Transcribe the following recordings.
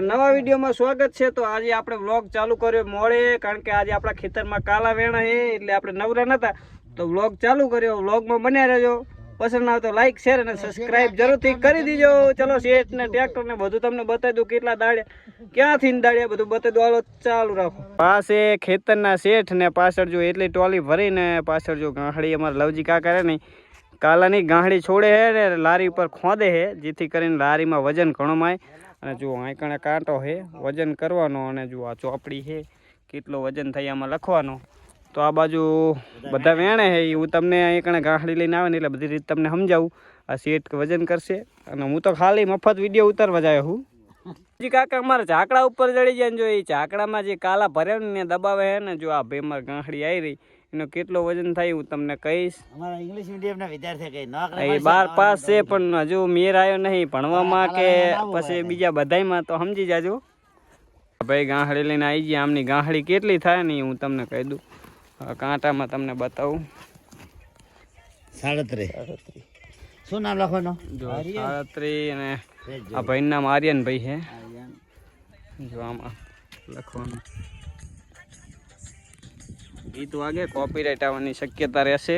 નવા વિડીયોમાં સ્વાગત છે. તો આજે આપણે વ્લોગ ચાલુ કર્યો મોડે, કારણ કે આજે આપણા ખેતરમાં કાલા વેણા છે એટલે આપણે નવરા નતા. તો વ્લોગ ચાલુ કર્યો. વ્લોગમાં બન્યા રહેજો. પસંદ આવતો લાઈક શેર અને સબસ્ક્રાઇબ જરૂરથી કરી દીજો. ચલો, શેઠ ને ટ્રેક્ટર ને બધું તમને બતાવી દઉં કેટલા દાડ્યા ક્યાંથી દાડ્યા બધું બતાવી દઉં. ચાલુ રાખો. પાસે ખેતરના શેઠ ને પાછળ જો એટલી ટોલી ભરીને પાછળ જો ગાંહડી અમારા લવજી કાકા કરે નહીં કાલાની ગાંહડી છોડે છે ને, લારી ઉપર ખોદે છે જેથી કરીને લારીમાં વજન ઘણો માય. અને જો આંકણે કાંટો છે, વજન કરવાનો અને જો આ ચોપડી છે, કેટલો વજન થાય આમાં લખવાનો. તો આ બાજુ બધા વેણે છે હું તમને આંકણે ગાંહડી લઈને આવે ને એટલે બધી રીતે તમને સમજાવું. આ શેઠ વજન કરશે, અને હું તો ખાલી મફત વીડિયો ઉતારવા જાય હું જી કાકા, અમારા ઝાકડા ઉપર ચડી જાય ને જો એ ઝાકડામાં જે કાલા ભર્યા ને દબાવે ને જો આ બે મારી ગાંહડી આવી રહી એનો કેટલો વજન થાય હું તમને કહીશ? અમારા ઇંગ્લિશ મીડિયમના વિદ્યાર્થી કઈ એ બાર પાસ છે પણ હજુ મેર આવ્યો નહીં. ભણવામાં કે પછી બીજા બધાયમાં તો સમજી જાજો. ભાઈ ગાંહડી લઈને આવી ગયા. આમની ગાંહડી કેટલી થાય ને હું તમને કહી દઉં. કાંટામાં તમને બતાવું. સાડત્રીસ શું નામ લખવાનો? જો સાડત્રી અને આ ભાઈનું નામ આર્યનભાઈ છે. જો આમાં લખવાનું. ગીત વાગે કોપીરાઇટ આવવાની શક્યતા રહેશે.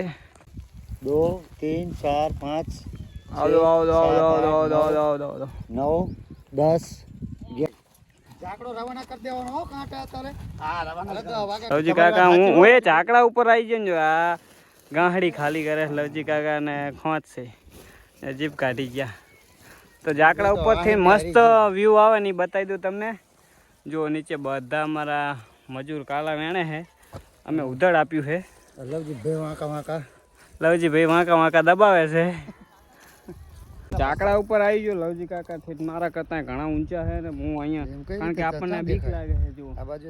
દો તીન ચાર પાંચ આવડો આવડો આવડો આવડો આવડો આવડો નવ દસ લવજી કાકા હું એ ચાકડા ઉપર આવી ગયો ને આ ગાંહડી ખાલી કરે લવજી કાકા ને ખોંચશે. જીભ કાઢી ગયા. તો ઝાકડા ઉપરથી મસ્ત વ્યૂ આવે ને બતાવી દઉં તમને. જો નીચે બધા અમારા મજૂર કાલા વેણે હે અમે ઉધડ આપ્યું છે. લવજી ભાઈ વાંકા વાંકા. લવજી ભાઈ વાંકા વાંકા દબાવે છે. ચાકડા ઉપર આવી ગયો લવજી કાકા થી. મારા કરતા ઘણા ઊંચા છે ને હું અહીંયા કારણ કે આપણને બીક લાગે છે જો આ બાજુ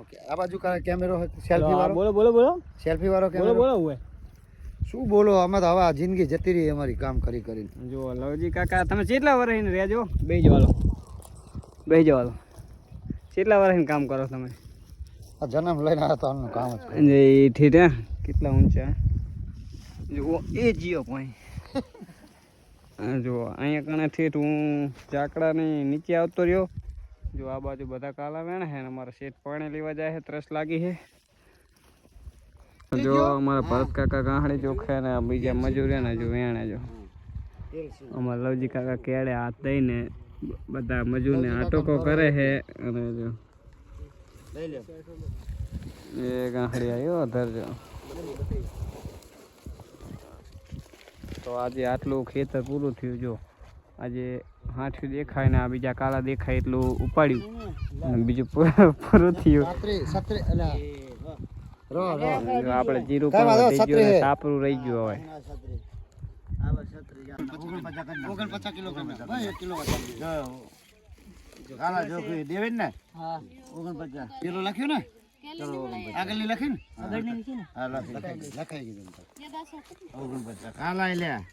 ઓકે. આ બાજુ કેમેરો સેલ્ફી વાળો? બોલો બોલો બોલો. સેલ્ફી વાળો કેમેરો? બોલો ઉવે. શું બોલો? અમે તો હવે જિંદગી જતી રહી અમારી કામ કરી કરીને. જો લવજી કાકા તમે કેટલા વર્ષ રહેજો બે જવાલો બે જવાલો કેટલા વર્ષ કામ કરો તમે? જન્મ લઈને આવ્યા તો આમનું કામ જ. એ ઠીઠા કેટલા ઊંચા? જુઓ એ જીઓ પોઈન્ટ જો અહીંયા કણે ઠેઠ હું ચાકડાની નીચે આવતો રહ્યો. જો આ બાજુ બધા કાલા વેણ છે ને અમારા શેઠ પાણી લેવા જાય છે ત્રસ લાગી છે જો અમારા ભરત કાકા ગાંહડી ચોખે ને બીજા મજૂર ને જો વેણે જો. અમારા લવજી કાકા કેડે હાથ દઈને બધા મજૂરને આટોકો કરે છે અને જો લઈ લો એ ગાંઠડી આવ્યો ધરજો તો આજે આટલું ખેતર પૂરું થયું જો. આજે હાથું દેખાય ને આ બીજા કાળા દેખાય એટલું ઉપાડ્યું. અને બીજું પૂરું થયું. આપણે જીરું વાંધો, ગયું સાપરું રહી ગયું હવે. ઓગણપચાસ કિલો કિલો કાલા જોખી દેવે ને. હા. ઓગણપચાસ. પેલો લખ્યું ને? ચલો આગળની લખી ને? આગળની લખી ને? હા લખાઈ ગયું ઓગણપચાસ. કાલા લ્યા.